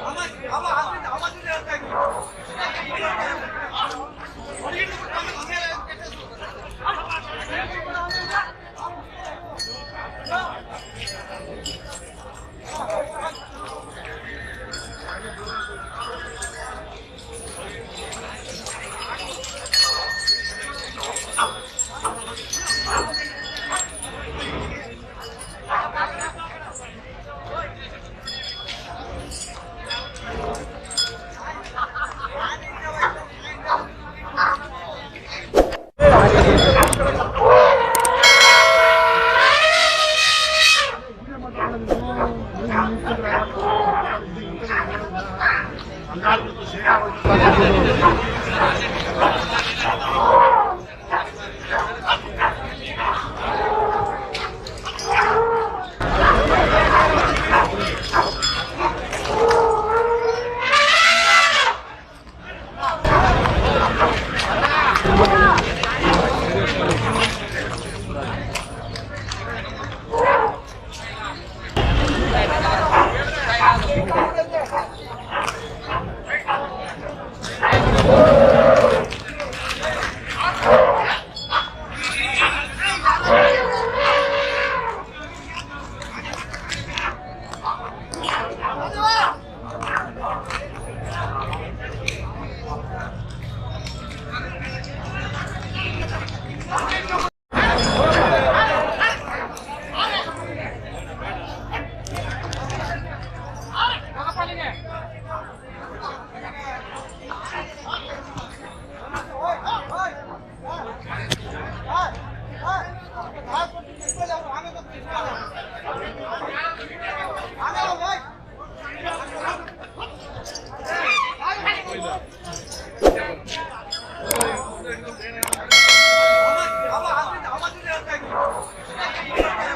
아마 아마 안 된다. 아마 된다. 你看 ಅಮ್ಮ ಅಮ್ಮ ಹಾಕ್ತಿ ನಮ್ಮದೇ ಅಂತ ಹೇಳ್ತೀವಿ